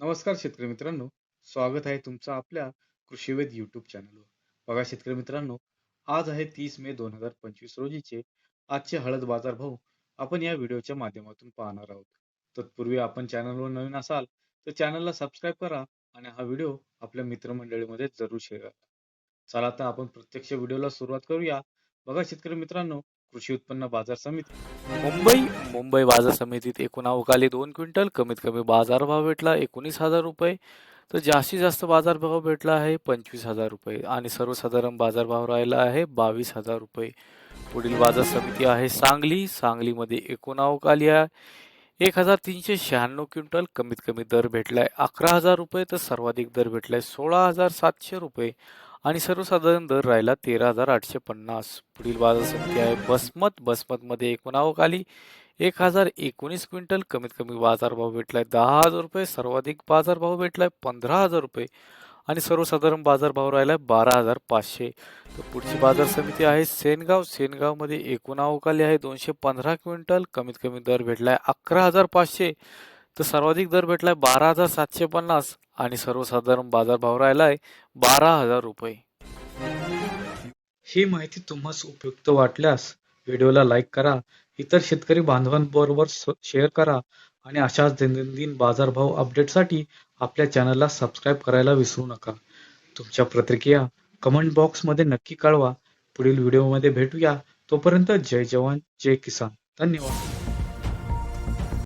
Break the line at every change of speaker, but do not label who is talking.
नमस्कार शेतकरी मित्रांनो. स्वागत आहे तुमचं आपल्या कृषीवेद युट्यूब चॅनलवर बघा शेतकरी मित्रांनो आज आहे तीस मे दोन हजार पंचवीस रोजीचे. आजचे हळद बाजार भाव आपण या व्हिडिओच्या माध्यमातून पाहणार आहोत. तत्पूर्वी आपण चॅनलवर नवीन असाल तर चॅनलला सबस्क्राईब करा आणि हा व्हिडिओ आपल्या मित्रमंडळीमध्ये जरूर शेअर करा. चला तर आपण प्रत्यक्ष व्हिडिओला सुरुवात करूया. बघा शेतकरी मित्रांनो कृषी उत्पन्न बाजार समिती.
मुंबई मुंबई बाजार समितीत एकूण अवकाली दोन क्विंटल कमीत कमी बाजारभाव भेटला एकोणीस हजार रुपये. तर जास्तीत जास्त बाजारभाव भेटला आहे पंचवीस हजार रुपये. आणि सर्वसाधारण बाजारभाव राहिला आहे बावीस हजार रुपये. पुढील बाजार समिती आहे सांगली. सांगलीमध्ये एकूण अवकाली आहे. एक हजार तीनशे शहाण्णव क्विंटल कमीत कमी दर भेटलाय अकरा हजार रुपये. तर सर्वाधिक दर भेटलाय सोळा हजार सातशे रुपये. आणि सर्वसाधारण दर राहिला तेरा हजार आठशे पन्नास. पुढील बाजार समिती आहे बसमत. बसमतमध्ये एकूण आवक एक हजार एकोणीस क्विंटल. कमीत कमी बाजारभाव भेटलाय दहा हजार रुपये. सर्वाधिक बाजारभाव भेटलाय पंधरा हजार रुपये. आणि सर्वसाधारण बाजारभाव राहिलाय बारा हजार पाचशे. तर पुढची बाजार समिती आहे सेनगाव. सेनगावमध्ये एकूण अवकाली आहे दोनशे पंधरा क्विंटल. कमीत कमी दर भेटलाय अकरा हजार पाचशे. तर सर्वाधिक दर भेटलाय बारा हजार सातशे पन्नास आणि सर्वसाधारण बाजारभाव राहिलाय बारा हजार रुपये.
ही माहिती तुम्हाला उपयुक्त वाटल्यास व्हिडिओला लाईक करा इतर शेतकरी बांधवांबरोबर शेअर करा आणि अशाच दैनंदिन बाजारभाव अपडेटसाठी आपल्या चॅनलला सबस्क्राईब करायला विसरू नका. तुमच्या प्रतिक्रिया कमेंट बॉक्समध्ये नक्की कळवा. पुढील व्हिडिओमध्ये भेटूया. तोपर्यंत जय जवान जय किसान. धन्यवाद.